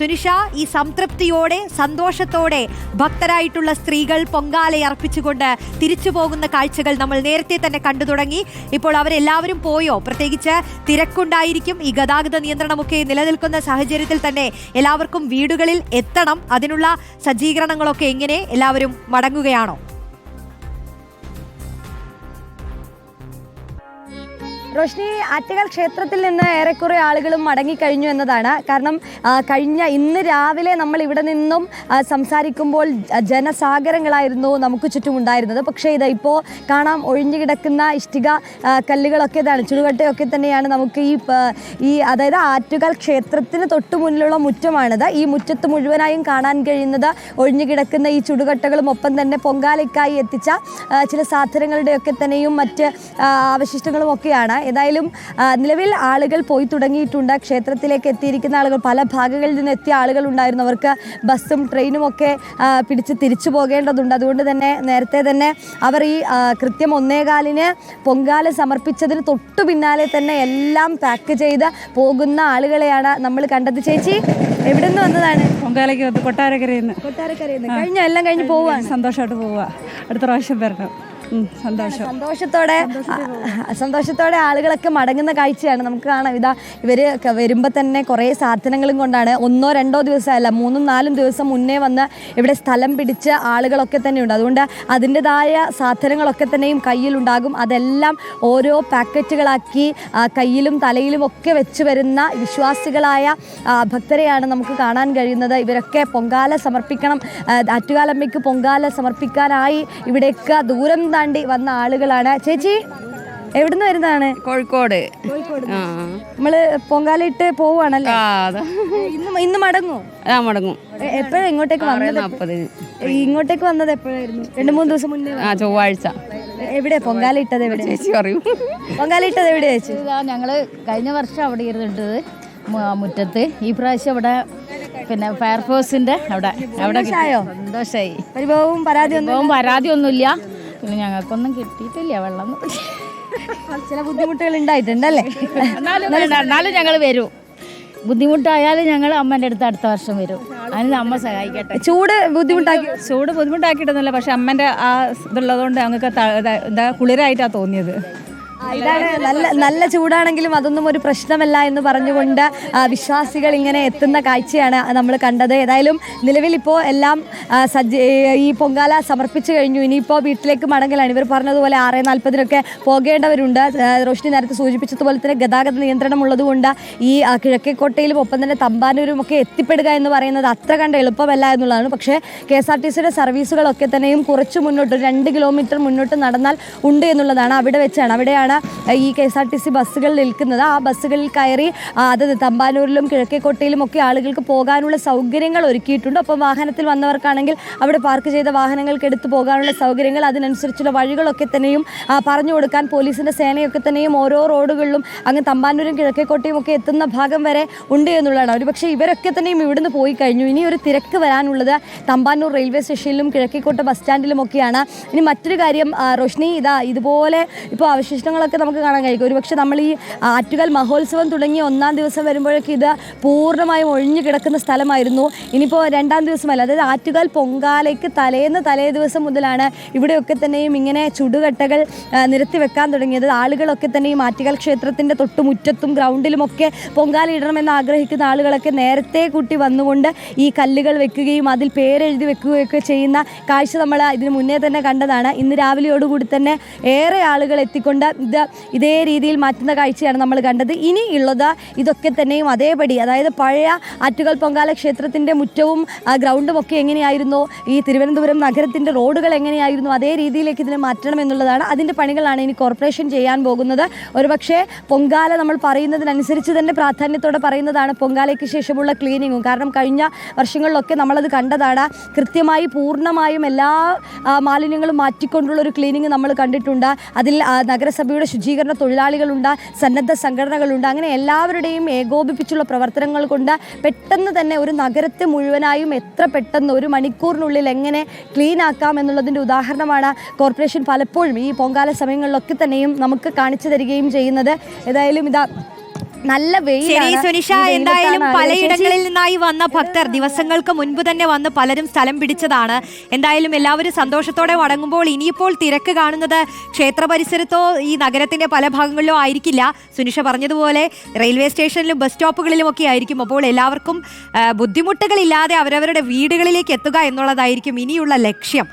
തുനിഷ ഈ സംതൃപ്തിയോടെ സന്തോഷത്തോടെ ഭക്തരായിട്ടുള്ള സ്ത്രീകൾ പൊങ്കാല അർപ്പിച്ചുകൊണ്ട് തിരിച്ചു പോകുന്ന കാഴ്ചകൾ നമ്മൾ നേരത്തെ തന്നെ കണ്ടു തുടങ്ങി. ഇപ്പോൾ അവരെല്ലാവരും പോയോ? പ്രത്യേകിച്ച് തിരക്കുണ്ടായിരിക്കും. ഈ ഗതാഗത നിയന്ത്രണമൊക്കെ നിലനിൽക്കുന്ന സാഹചര്യത്തിൽ തന്നെ എല്ലാവർക്കും വീടുകളിൽ എത്തണം. അതിനുള്ള സജ്ജീകരണങ്ങളൊക്കെ എങ്ങനെ എല്ലാവരും മടങ്ങുകയാണോ? റോഷ്നി ആറ്റുകാൽ ക്ഷേത്രത്തിൽ നിന്ന് ഏറെക്കുറെ ആളുകളും മടങ്ങിക്കഴിഞ്ഞു എന്നതാണ്. കാരണം കഴിഞ്ഞ ഇന്ന് രാവിലെ നമ്മൾ ഇവിടെ നിന്നും സംസാരിക്കുമ്പോൾ ജനസാഗരങ്ങളായിരുന്നു നമുക്ക് ചുറ്റും ഉണ്ടായിരുന്നത്. പക്ഷേ ഇത് ഇപ്പോൾ കാണാം ഒഴിഞ്ഞു കിടക്കുന്ന ഇഷ്ടിക കല്ലുകളൊക്കെ ഇതാണ് ചുടുകട്ടയൊക്കെ തന്നെയാണ് നമുക്ക് ഈ ഈ അതായത് ആറ്റുകാൽ ക്ഷേത്രത്തിന് തൊട്ടു മുന്നിലുള്ള മുറ്റമാണിത്. ഈ മുറ്റത്ത് മുഴുവനായും കാണാൻ കഴിയുന്നത് ഒഴിഞ്ഞു കിടക്കുന്ന ഈ ചുടുകട്ടകളും ഒപ്പം തന്നെ പൊങ്കാലയ്ക്കായി എത്തിച്ച ചില സാധനങ്ങളുടെയൊക്കെ തന്നെയും മറ്റ് അവശിഷ്ടങ്ങളും ഒക്കെയാണ്. ഏതായാലും നിലവിൽ ആളുകൾ പോയി തുടങ്ങിയിട്ടുണ്ട്. ക്ഷേത്രത്തിലേക്ക് എത്തിയിരിക്കുന്ന ആളുകൾ പല ഭാഗങ്ങളിൽ നിന്ന് എത്തിയ ആളുകൾ ഉണ്ടായിരുന്നു. അവർക്ക് ബസ്സും ട്രെയിനും ഒക്കെ പിടിച്ച് തിരിച്ചു പോകേണ്ടതുണ്ട്. അതുകൊണ്ട് തന്നെ നേരത്തെ തന്നെ അവർ ഈ കൃത്യം ഒന്നേകാലിന് പൊങ്കാല സമർപ്പിച്ചതിന് തൊട്ടു പിന്നാലെ തന്നെ എല്ലാം പാക്ക് ചെയ്ത് പോകുന്ന ആളുകളെയാണ് നമ്മൾ കണ്ടത്. ചേച്ചി എവിടെ നിന്ന് വന്നതാണ്? പൊങ്കാലയ്ക്ക് കൊട്ടാരക്കരയിൽ നിന്ന്. കൊട്ടാരക്കരയിൽ നിന്ന്. കഴിഞ്ഞ? എല്ലാം കഴിഞ്ഞ് പോവാണ്. സന്തോഷമായിട്ട് പോവുക അടുത്ത പ്രാവശ്യം വരണം. സന്തോഷം. സന്തോഷത്തോടെ സന്തോഷത്തോടെ ആളുകളൊക്കെ മടങ്ങുന്ന കാഴ്ചയാണ് നമുക്ക് കാണാം. ഇതാ ഇവർ വരുമ്പോൾ വരുമ്പോ തന്നെ കുറേ സാധനങ്ങളും കൊണ്ടാണ് ഒന്നോ രണ്ടോ ദിവസമല്ല മൂന്നും നാലും ദിവസം മുന്നേ വന്ന് ഇവിടെ സ്ഥലം പിടിച്ച ആളുകളൊക്കെ തന്നെയുണ്ട്. അതുകൊണ്ട് അതിന്റെതായ സാധനങ്ങളൊക്കെ തന്നെയും കയ്യിലുണ്ടാകും. അതെല്ലാം ഓരോ പാക്കറ്റുകളാക്കി കയ്യിലും തലയിലും ഒക്കെ വെച്ച് വരുന്ന വിശ്വാസികളായ ഭക്തരെയാണ് നമുക്ക് കാണാൻ കഴിയുന്നത്. ഇവരൊക്കെ പൊങ്കാല സമർപ്പിക്കണം. ആറ്റുകാലമ്മയ്ക്ക് പൊങ്കാല സമർപ്പിക്കാനായി ഇവിടേക്ക് ദൂരം താണ്ടി വന്ന ആളുകളാണ്. ചേച്ചി എവിടുന്ന് വരുന്നതാണ്? കോഴിക്കോട്. കോഴിക്കോട്. നമ്മൾ പൊങ്കാലയിട്ട് പോവാണല്ലേ പോവാണല്ലോ ഇന്ന് ഇന്ന് മടങ്ങൂ ആ മടങ്ങും. എപ്പോഴാണ് ഇങ്ങോട്ടേക്ക് വന്നത്? നാൽപ്പതിന് ഇങ്ങോട്ടേക്ക് വന്നത് എപ്പോഴായിരുന്നു? രണ്ടു മൂന്ന് ദിവസം മുന്നേ ആ ചൊവ്വാഴ്ച. എവിടെ പൊങ്കാല ഇട്ടത് എവിടെ? ചേച്ചി പറയൂ. പൊങ്കാല ഇട്ടത് എവിടെ ചേച്ചി ഞങ്ങൾ കഴിഞ്ഞ വർഷം അവിടെ ഇരുന്നിട്ടത് മു- മുറ്റത്ത്. ഈ പ്രാവശ്യം ഇവിടെ പിന്നെ ഫയർഫോഴ്സിന്റെ അവിടെ അവിടെ സന്തോഷമായി പരിഭവവും പരാതി ഒന്നും ഇപ്പം പരാതിയൊന്നുമില്ല. പിന്നെ ഞങ്ങൾക്കൊന്നും കിട്ടിയിട്ടില്ല വെള്ളം ചില ബുദ്ധിമുട്ടുകൾ ഉണ്ടായിട്ടുണ്ടല്ലേ? എന്നാലും ഞങ്ങൾ വരും. ബുദ്ധിമുട്ടായാലും ഞങ്ങൾ അമ്മേന്റെ അടുത്ത് അടുത്ത വർഷം വരും. അതിന് അമ്മ സഹായിക്കട്ടെ. ചൂട് ബുദ്ധിമുട്ടാക്കി ചൂട് ബുദ്ധിമുട്ടാക്കിയിട്ടൊന്നുമില്ല പക്ഷെ അമ്മേന്റെ ആ ഇതുള്ളതുകൊണ്ട് ഞങ്ങൾക്ക് കുളിരായിട്ടാണ് തോന്നിയത്. ഇതാണ് നല്ല നല്ല ചൂടാണെങ്കിലും അതൊന്നും ഒരു പ്രശ്നമല്ല എന്ന് പറഞ്ഞുകൊണ്ട് വിശ്വാസികൾ ഇങ്ങനെ എത്തുന്ന കാഴ്ചയാണ് നമ്മൾ കണ്ടത്. ഏതായാലും നിലവിൽ ഇപ്പോൾ എല്ലാം സജ്ജ ഈ പൊങ്കാല സമർപ്പിച്ചു കഴിഞ്ഞു. ഇനിയിപ്പോൾ വീട്ടിലേക്ക് മടങ്ങലാണ്. ഇവർ പറഞ്ഞതുപോലെ ആറ് നാൽപ്പതിനൊക്കെ പോകേണ്ടവരുണ്ട്. റോഷിനി നേരത്തെ സൂചിപ്പിച്ചതുപോലെ തന്നെ ഗതാഗത നിയന്ത്രണം ഉള്ളതുകൊണ്ട് ഈ കിഴക്കേക്കോട്ടയിലും ഒപ്പം തന്നെ തമ്പാനൂരും ഒക്കെ എത്തിപ്പെടുക എന്ന് പറയുന്നത് അത്ര കണ്ട് എളുപ്പമല്ല എന്നുള്ളതാണ്. പക്ഷേ കെ എസ് ആർ ടി സിയുടെ സർവീസുകളൊക്കെ തന്നെയും കുറച്ച് മുന്നോട്ട് രണ്ട് കിലോമീറ്റർ മുന്നോട്ട് നടന്നാൽ ഉണ്ട് എന്നുള്ളതാണ്. അവിടെ വെച്ചാണ്. അവിടെയാണ് ഈ K S R T C ബസ്സുകൾ നിൽക്കുന്നത്. ആ ബസ്സുകളിൽ കയറി അത് തമ്പാനൂരിലും കിഴക്കേക്കോട്ടയിലും ഒക്കെ ആളുകൾക്ക് പോകാനുള്ള സൗകര്യങ്ങൾ ഒരുക്കിയിട്ടുണ്ട്. അപ്പോൾ വാഹനത്തിൽ വന്നവർക്കാണെങ്കിൽ അവിടെ പാർക്ക് ചെയ്ത വാഹനങ്ങൾക്ക് എടുത്തു പോകാനുള്ള സൗകര്യങ്ങൾ അതിനനുസരിച്ചുള്ള വഴികളൊക്കെ തന്നെയും പറഞ്ഞു കൊടുക്കാൻ പോലീസിന്റെ സേനയൊക്കെ തന്നെയും ഓരോ റോഡുകളിലും അങ്ങ് തമ്പാനൂരും കിഴക്കേക്കോട്ടയും ഒക്കെ എത്തുന്ന ഭാഗം വരെ ഉണ്ട് എന്നുള്ളതാണ്. ഒരുപക്ഷെ ഇവരൊക്കെ തന്നെയും ഇവിടുന്ന് പോയി കഴിഞ്ഞു. ഇനി ഒരു തിരക്ക് വരാനുള്ളത് തമ്പാനൂർ റെയിൽവേ സ്റ്റേഷനിലും കിഴക്കേക്കോട്ട ബസ് സ്റ്റാൻഡിലും ഒക്കെയാണ്. ഇനി മറ്റൊരു കാര്യം റോഷ്നി ഇതാ ഇതുപോലെ ഇപ്പോൾ അവശിഷ്ടങ്ങളൊക്കെ നമുക്ക് കാണാൻ കഴിയും. ഒരുപക്ഷെ നമ്മൾ ഈ ആറ്റുകാൽ മഹോത്സവം തുടങ്ങി ഒന്നാം ദിവസം വരുമ്പോഴൊക്കെ ഇത് പൂർണമായും ഒഴിഞ്ഞു കിടക്കുന്ന സ്ഥലമായിരുന്നു. ഇനിയിപ്പോൾ രണ്ടാം ദിവസമല്ല അതായത് ആറ്റുകാൽ പൊങ്കാലയ്ക്ക് തലേന്ന് തലേ ദിവസം മുതലാണ് ഇവിടെയൊക്കെ തന്നെയും ഇങ്ങനെ ചുടുകട്ടകൾ നിരത്തി വെക്കാൻ തുടങ്ങിയത്. ആളുകളൊക്കെ തന്നെയും ആറ്റുകാൽ ക്ഷേത്രത്തിന്റെ തൊട്ടുമുറ്റത്തും ഗ്രൗണ്ടിലുമൊക്കെ പൊങ്കാല ഇടണമെന്ന് ആഗ്രഹിക്കുന്ന ആളുകളൊക്കെ നേരത്തെ കൂട്ടി വന്നുകൊണ്ട് ഈ കല്ലുകൾ വെക്കുകയും അതിൽ പേരെഴുതി വെക്കുകയൊക്കെ ചെയ്യുന്ന കാഴ്ച നമ്മൾ ഇതിന് മുന്നേ തന്നെ കണ്ടതാണ്. ഇന്ന് രാവിലെയോടുകൂടി തന്നെ ഏറെ ആളുകൾ എത്തിക്കൊണ്ട് ഇത് ഇതേ രീതിയിൽ മാറ്റുന്ന കാഴ്ചയാണ് നമ്മൾ കണ്ടത്. ഇനി ഉള്ളത് ഇതൊക്കെ തന്നെയും അതേപടി അതായത് പഴയ ആറ്റുകൾ പൊങ്കാല ക്ഷേത്രത്തിന്റെ മുറ്റവും ഗ്രൗണ്ടും ഒക്കെ എങ്ങനെയായിരുന്നു? ഈ തിരുവനന്തപുരം നഗരത്തിന്റെ റോഡുകൾ എങ്ങനെയായിരുന്നു? അതേ രീതിയിലേക്ക് ഇതിനെ മാറ്റണം എന്നുള്ളതാണ് അതിന്റെ പണികളാണ് ഇനി കോർപ്പറേഷൻ ചെയ്യാൻ പോകുന്നത്. ഒരുപക്ഷെ പൊങ്കാല നമ്മൾ പറയുന്നതിനനുസരിച്ച് തന്നെ പ്രാധാന്യത്തോടെ പറയുന്നതാണ് പൊങ്കാലയ്ക്ക് ശേഷമുള്ള ക്ലീനിങ്ങും കാരണം കഴിഞ്ഞ വർഷങ്ങളിലൊക്കെ നമ്മളത് കണ്ടതാണ്. കൃത്യമായി പൂർണമായും എല്ലാ മാലിന്യങ്ങളും മാറ്റിക്കൊണ്ടുള്ള ഒരു ക്ലീനിങ് നമ്മൾ കണ്ടിട്ടുണ്ട്. അതിൽ ആ, നഗരസഭയുടെ ശുചീകരണ തൊഴിലാളികളുണ്ട് സന്നദ്ധ സംഘടനകളുണ്ട്. അങ്ങനെ എല്ലാവരുടെയും ഏകോപിപ്പിച്ചുള്ള പ്രവർത്തനങ്ങൾ കൊണ്ട് പെട്ടെന്ന് തന്നെ ഒരു നഗരത്തെ മുഴുവനായും എത്ര പെട്ടെന്ന് ഒരു മണിക്കൂറിനുള്ളിൽ എങ്ങനെ ക്ലീൻ ആക്കാം എന്നുള്ളതിന്റെ ഉദാഹരണമാണ് കോർപ്പറേഷൻ പലപ്പോഴും ഈ പൊങ്കാല സമയങ്ങളിലൊക്കെ തന്നെയും നമുക്ക് കാണിച്ചു തരികയും ചെയ്യുന്നത്. ഏതായാലും ഇതാ നല്ല സുനിഷ എന്തായാലും പലയിടങ്ങളിൽ നിന്നായി വന്ന ഭക്തർ ദിവസങ്ങൾക്ക് മുൻപ് തന്നെ വന്ന് പലരും സ്ഥലം പിടിച്ചതാണ്. എന്തായാലും എല്ലാവരും സന്തോഷത്തോടെ മടങ്ങുമ്പോൾ ഇനിയിപ്പോൾ തിരക്ക് കാണുന്നത് ക്ഷേത്ര പരിസരത്തോ ഈ നഗരത്തിന്റെ പല ഭാഗങ്ങളിലോ ആയിരിക്കില്ല. സുനിഷ പറഞ്ഞതുപോലെ റെയിൽവേ സ്റ്റേഷനിലും ബസ് സ്റ്റോപ്പുകളിലും ഒക്കെ ആയിരിക്കും. അപ്പോൾ എല്ലാവർക്കും ബുദ്ധിമുട്ടുകളില്ലാതെ അവരവരുടെ വീടുകളിലേക്ക് എത്തുക എന്നുള്ളതായിരിക്കും ഇനിയുള്ള ലക്ഷ്യം.